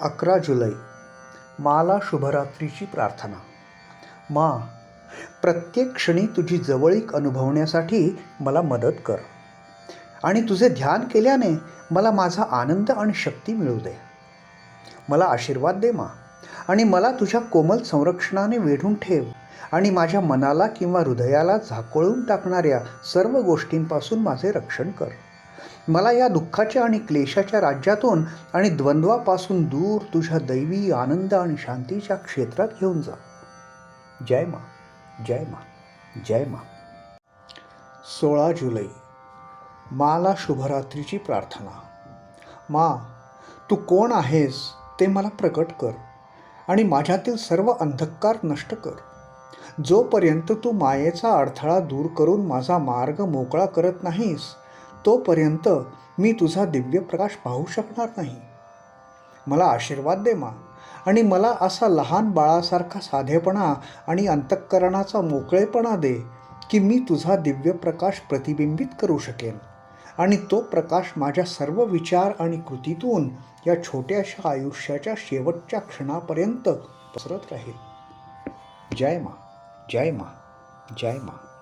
अकरा जुलै माला शुभरात्रीची प्रार्थना. मा प्रत्येक क्षणी तुझी जवळीक अनुभवण्यासाठी मला मदत कर. आणि तुझे ध्यान केल्याने मला माझा आनंद आणि शक्ती मिळू दे. मला आशीर्वाद दे मा. आणि मला तुझ्या कोमल संरक्षणाने वेढून ठेव आणि माझ्या मनाला किंवा हृदयाला झाकोळून टाकणाऱ्या सर्व गोष्टींपासून माझे रक्षण कर. मला या दुःखाच्या आणि क्लेशाच्या राज्यातून आणि द्वंद्वापासून दूर तुझ्या दैवी आनंद आणि शांतीच्या क्षेत्रात घेऊन जा. जय मा जय मा जय मा. सोळा जुलै. माला शुभरात्रीची प्रार्थना. मा तू कोण आहेस ते मला प्रकट कर आणि माझ्यातील सर्व अंधकार नष्ट कर. जोपर्यंत तू मायेचा अडथळा दूर करून माझा मार्ग मोकळा करत नाहीस तोपर्यंत मी तुझा दिव्य प्रकाश पाहू शकणार नाही. मला आशीर्वाद दे मा. आणि मला असा लहान बाळासारखा साधेपणा आणि अंतःकरणाचा मोकळेपणा दे की मी तुझा दिव्य प्रकाश प्रतिबिंबित करू शकेन. आणि तो प्रकाश माझ्या सर्व विचार आणि कृतीतून या छोट्याशा आयुष्याच्या शेवटच्या क्षणापर्यंत पसरत राहील. जय मा. जय मा. जय मा.